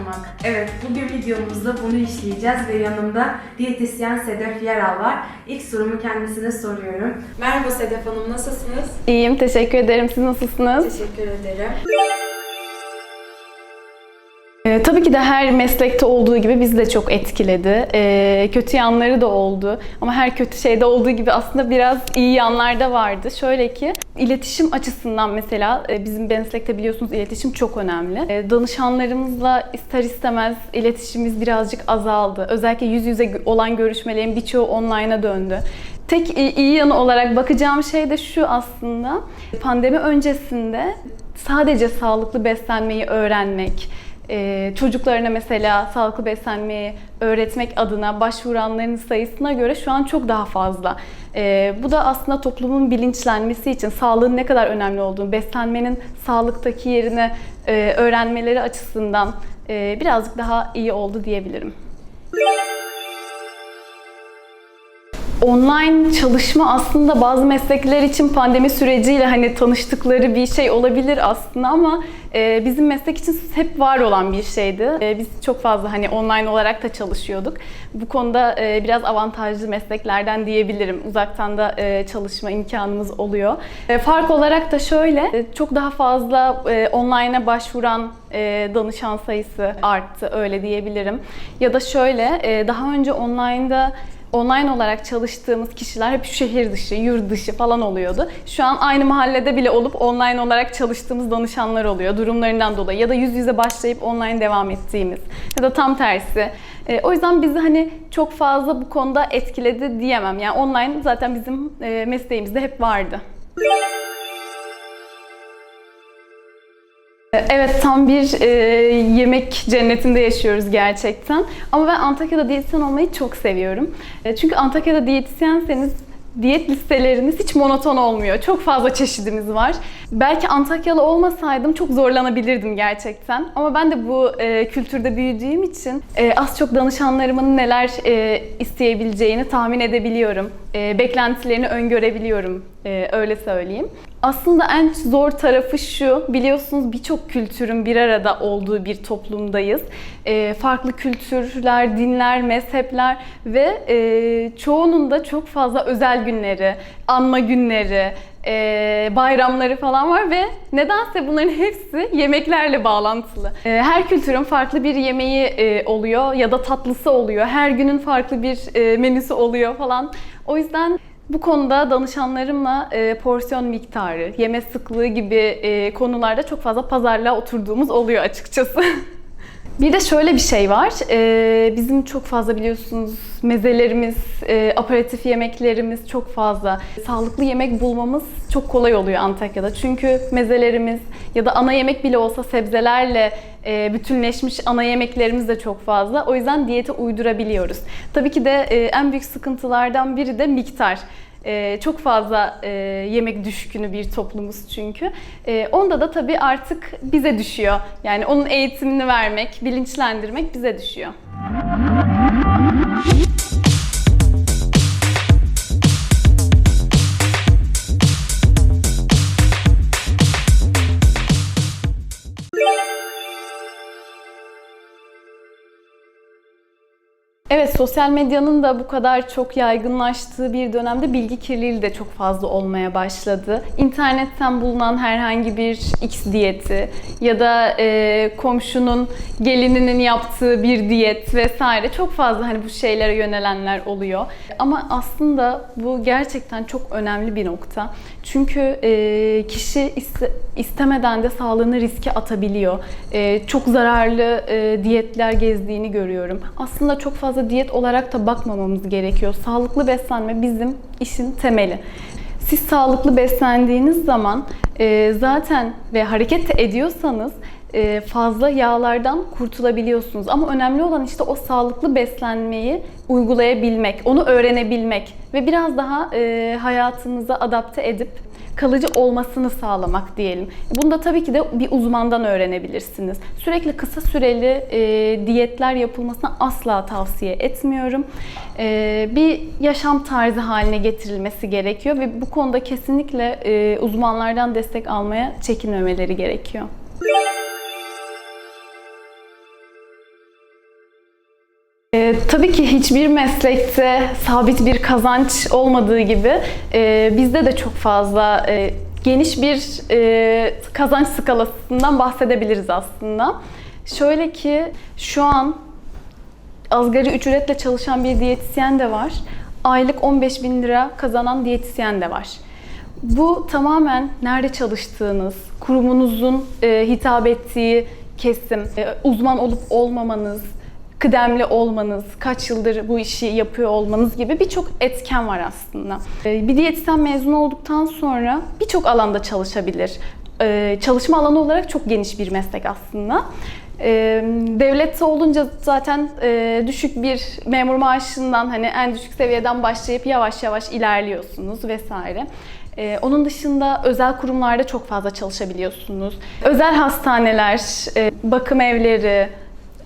olmak. Evet, bugün videomuzda bunu işleyeceğiz ve yanımda diyetisyen Sedef Yeral var. İlk sorumu kendisine soruyorum. Merhaba Sedef Hanım, nasılsınız? İyiyim, teşekkür ederim. Siz nasılsınız? Teşekkür ederim. Ee, tabii ki de her meslekte olduğu gibi bizi de çok etkiledi. Ee, kötü yanları da oldu. Ama her kötü şeyde olduğu gibi aslında biraz iyi yanlar da vardı. Şöyle ki, iletişim açısından mesela e, bizim meslekte biliyorsunuz iletişim çok önemli. Ee, danışanlarımızla ister istemez iletişimimiz birazcık azaldı. Özellikle yüz yüze olan görüşmelerin birçoğu online'a döndü. Tek iyi yanı olarak bakacağım şey de şu aslında. Pandemi öncesinde sadece sağlıklı beslenmeyi öğrenmek, e, çocuklarına mesela sağlıklı beslenmeyi öğretmek adına başvuranların sayısına göre şu an çok daha fazla. E, bu da aslında toplumun bilinçlenmesi için sağlığın ne kadar önemli olduğunu, beslenmenin sağlıktaki yerini e, öğrenmeleri açısından e, birazcık daha iyi oldu diyebilirim. Online çalışma aslında bazı meslekler için pandemi süreciyle hani tanıştıkları bir şey olabilir aslında ama e, bizim meslek için hep var olan bir şeydi. E, biz çok fazla hani online olarak da çalışıyorduk. Bu konuda e, biraz avantajlı mesleklerden diyebilirim. Uzaktan da e, çalışma imkanımız oluyor. E, fark olarak da şöyle, e, çok daha fazla e, online'a başvuran e, danışan sayısı arttı öyle diyebilirim. Ya da şöyle, e, daha önce online'da online olarak çalıştığımız kişiler hep şehir dışı, yurt dışı falan oluyordu. Şu an aynı mahallede bile olup online olarak çalıştığımız danışanlar oluyor durumlarından dolayı ya da yüz yüze başlayıp online devam ettiğimiz ya da tam tersi. E, o yüzden bizi hani çok fazla bu konuda etkiledi diyemem. Yani online zaten bizim e, mesleğimizde hep vardı. Evet tam bir e, yemek cennetinde yaşıyoruz gerçekten. Ama ben Antakya'da diyetisyen olmayı çok seviyorum. E, çünkü Antakya'da diyetisyenseniz diyet listeleriniz hiç monoton olmuyor. Çok fazla çeşidimiz var. Belki Antakyalı olmasaydım çok zorlanabilirdim gerçekten. Ama ben de bu e, kültürde büyüdüğüm için e, az çok danışanlarımın neler e, isteyebileceğini tahmin edebiliyorum. E, beklentilerini öngörebiliyorum. E, öyle söyleyeyim. Aslında en zor tarafı şu, biliyorsunuz birçok kültürün bir arada olduğu bir toplumdayız. E, farklı kültürler, dinler, mezhepler ve e, çoğunun da çok fazla özel günleri, anma günleri, e, bayramları falan var ve nedense bunların hepsi yemeklerle bağlantılı. E, her kültürün farklı bir yemeği e, oluyor ya da tatlısı oluyor. Her günün farklı bir e, menüsü oluyor falan. O yüzden bu konuda danışanlarımla e, porsiyon miktarı, yeme sıklığı gibi e, konularda çok fazla pazarlığa oturduğumuz oluyor açıkçası. Bir de şöyle bir şey var. Ee, bizim çok fazla biliyorsunuz mezelerimiz, e, aperatif yemeklerimiz çok fazla. Sağlıklı yemek bulmamız çok kolay oluyor Antakya'da. Çünkü mezelerimiz ya da ana yemek bile olsa sebzelerle e, bütünleşmiş ana yemeklerimiz de çok fazla. O yüzden diyete uydurabiliyoruz. Tabii ki de e, en büyük sıkıntılardan biri de miktar. Ee, çok fazla e, yemek düşkünü bir toplumuz çünkü. E, onda da tabii artık bize düşüyor. Yani onun eğitimini vermek, bilinçlendirmek bize düşüyor. Evet, sosyal medyanın da bu kadar çok yaygınlaştığı bir dönemde bilgi kirliliği de çok fazla olmaya başladı. İnternetten bulunan herhangi bir X diyeti ya da e, komşunun gelininin yaptığı bir diyet vesaire çok fazla hani bu şeylere yönelenler oluyor. Ama aslında bu gerçekten çok önemli bir nokta. Çünkü e, kişi iste, istemeden de sağlığını riske atabiliyor. E, çok zararlı e, diyetler gezdiğini görüyorum. Aslında çok fazla diyet olarak da bakmamamız gerekiyor. Sağlıklı beslenme bizim işin temeli. Siz sağlıklı beslendiğiniz zaman e, zaten ve hareket ediyorsanız fazla yağlardan kurtulabiliyorsunuz. Ama önemli olan işte o sağlıklı beslenmeyi uygulayabilmek, onu öğrenebilmek ve biraz daha e, hayatınıza adapte edip kalıcı olmasını sağlamak diyelim. Bunu da tabii ki de bir uzmandan öğrenebilirsiniz. Sürekli kısa süreli e, diyetler yapılmasını asla tavsiye etmiyorum. E, bir yaşam tarzı haline getirilmesi gerekiyor ve bu konuda kesinlikle e, uzmanlardan destek almaya çekinmemeleri gerekiyor. Ee, tabii ki hiçbir meslekte sabit bir kazanç olmadığı gibi e, bizde de çok fazla e, geniş bir e, kazanç skalasından bahsedebiliriz aslında. Şöyle ki şu an asgari ücretle çalışan bir diyetisyen de var. Aylık 15 bin lira kazanan diyetisyen de var. Bu tamamen nerede çalıştığınız, kurumunuzun e, hitap ettiği kesim, e, uzman olup olmamanız, kıdemli olmanız, kaç yıldır bu işi yapıyor olmanız gibi birçok etken var aslında. E, bir diyetisyen mezun olduktan sonra birçok alanda çalışabilir. E, çalışma alanı olarak çok geniş bir meslek aslında. E, devlette olunca zaten e, düşük bir memur maaşından hani en düşük seviyeden başlayıp yavaş yavaş ilerliyorsunuz vesaire. Ee, onun dışında özel kurumlarda çok fazla çalışabiliyorsunuz. Özel hastaneler, e, bakım evleri,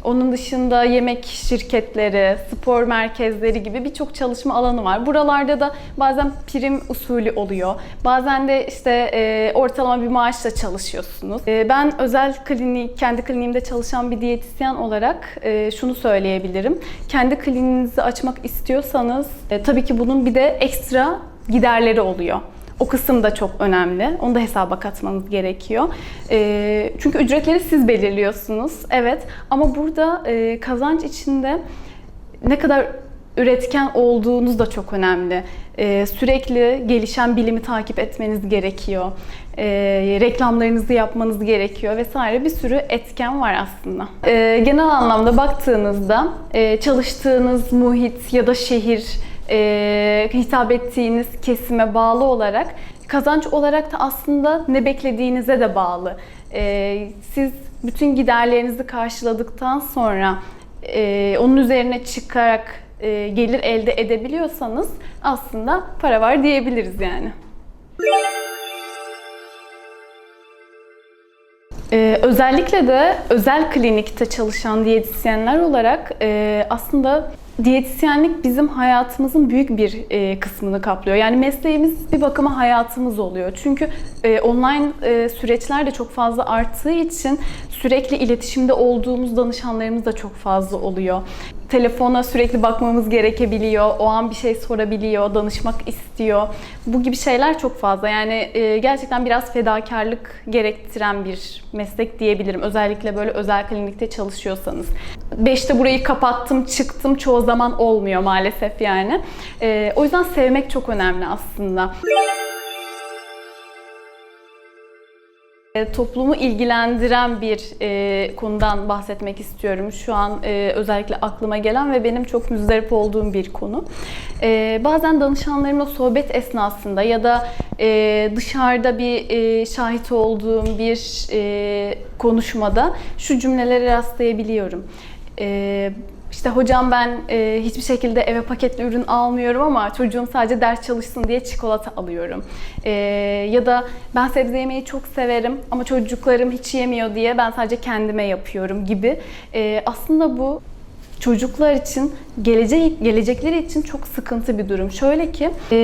onun dışında yemek şirketleri, spor merkezleri gibi birçok çalışma alanı var. Buralarda da bazen prim usulü oluyor. Bazen de işte e, ortalama bir maaşla çalışıyorsunuz. E, ben özel klinik, kendi kliniğimde çalışan bir diyetisyen olarak e, şunu söyleyebilirim. Kendi kliniğinizi açmak istiyorsanız e, tabii ki bunun bir de ekstra giderleri oluyor. O kısım da çok önemli. Onu da hesaba katmanız gerekiyor. E, çünkü ücretleri siz belirliyorsunuz. Evet ama burada e, kazanç içinde ne kadar üretken olduğunuz da çok önemli. E, sürekli gelişen bilimi takip etmeniz gerekiyor. E, reklamlarınızı yapmanız gerekiyor vesaire bir sürü etken var aslında. E, genel anlamda baktığınızda e, çalıştığınız muhit ya da şehir e, hitap ettiğiniz kesime bağlı olarak kazanç olarak da aslında ne beklediğinize de bağlı. E, siz bütün giderlerinizi karşıladıktan sonra e, onun üzerine çıkarak e, gelir elde edebiliyorsanız aslında para var diyebiliriz yani. Ee, özellikle de özel klinikte çalışan diyetisyenler olarak e, aslında diyetisyenlik bizim hayatımızın büyük bir e, kısmını kaplıyor. Yani mesleğimiz bir bakıma hayatımız oluyor. Çünkü e, online e, süreçler de çok fazla arttığı için sürekli iletişimde olduğumuz danışanlarımız da çok fazla oluyor. Telefona sürekli bakmamız gerekebiliyor. O an bir şey sorabiliyor, danışmak istiyor. Bu gibi şeyler çok fazla. Yani e, gerçekten biraz fedakarlık gerektiren bir meslek diyebilirim. Özellikle böyle özel klinikte çalışıyorsanız. Beşte burayı kapattım, çıktım çoğu zaman olmuyor maalesef yani. E, o yüzden sevmek çok önemli aslında. E, Toplumu ilgilendiren bir e, konudan bahsetmek istiyorum. Şu an e, özellikle aklıma gelen ve benim çok müzdarip olduğum bir konu. E, bazen danışanlarımla sohbet esnasında ya da e, dışarıda bir e, şahit olduğum bir e, konuşmada şu cümlelere rastlayabiliyorum. E, işte hocam ben e, hiçbir şekilde eve paketli ürün almıyorum ama çocuğum sadece ders çalışsın diye çikolata alıyorum. E, ya da ben sebze yemeyi çok severim ama çocuklarım hiç yemiyor diye ben sadece kendime yapıyorum gibi. E, aslında bu çocuklar için gelecek gelecekleri için çok sıkıntı bir durum. Şöyle ki e,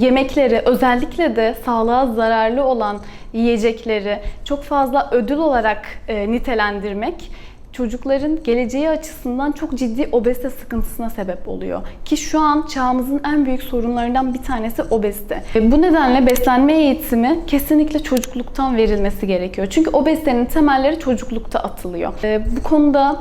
yemekleri özellikle de sağlığa zararlı olan yiyecekleri çok fazla ödül olarak e, nitelendirmek çocukların geleceği açısından çok ciddi obezite sıkıntısına sebep oluyor. Ki şu an çağımızın en büyük sorunlarından bir tanesi obezite. E, Bu nedenle beslenme eğitimi kesinlikle çocukluktan verilmesi gerekiyor. Çünkü obezitenin temelleri çocuklukta atılıyor. E, Bu konuda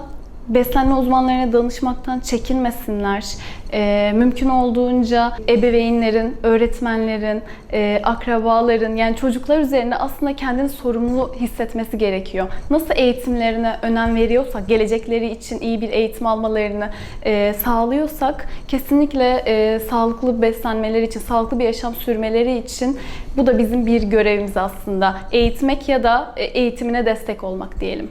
beslenme uzmanlarına danışmaktan çekinmesinler. Ee, mümkün olduğunca ebeveynlerin, öğretmenlerin, e, akrabaların yani çocuklar üzerinde aslında kendini sorumlu hissetmesi gerekiyor. Nasıl eğitimlerine önem veriyorsak, gelecekleri için iyi bir eğitim almalarını e, sağlıyorsak kesinlikle e, sağlıklı beslenmeleri için, sağlıklı bir yaşam sürmeleri için bu da bizim bir görevimiz aslında. Eğitmek ya da e, eğitimine destek olmak diyelim.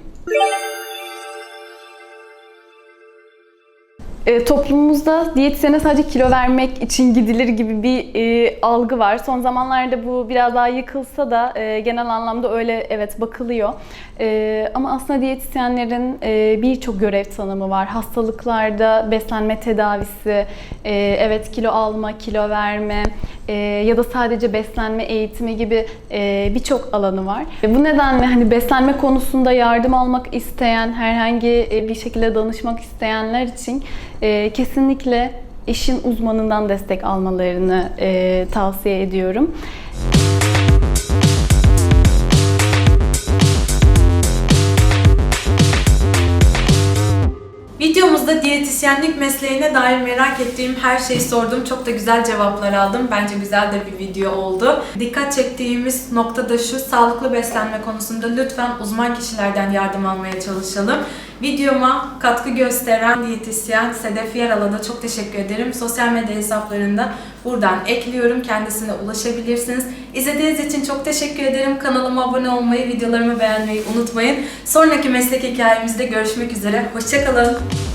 E, toplumumuzda diyetisyene sadece kilo vermek için gidilir gibi bir e, algı var. Son zamanlarda bu biraz daha yıkılsa da e, genel anlamda öyle evet bakılıyor. E, ama aslında diyetisyenlerin e, birçok görev tanımı var. Hastalıklarda beslenme tedavisi, e, evet kilo alma, kilo verme e, ya da sadece beslenme eğitimi gibi e, birçok alanı var. E, bu nedenle hani beslenme konusunda yardım almak isteyen, herhangi e, bir şekilde danışmak isteyenler için e, kesinlikle işin uzmanından destek almalarını e, tavsiye ediyorum. Videomuzda diyetisyenlik mesleğine dair merak ettiğim her şeyi sordum. Çok da güzel cevaplar aldım. Bence güzel de bir video oldu. Dikkat çektiğimiz nokta da şu, sağlıklı beslenme konusunda lütfen uzman kişilerden yardım almaya çalışalım. Videoma katkı gösteren diyetisyen Sedef Yaral'a da çok teşekkür ederim. Sosyal medya hesaplarında buradan ekliyorum. Kendisine ulaşabilirsiniz. İzlediğiniz için çok teşekkür ederim. Kanalıma abone olmayı, videolarımı beğenmeyi unutmayın. Sonraki meslek hikayemizde görüşmek üzere. Hoşçakalın.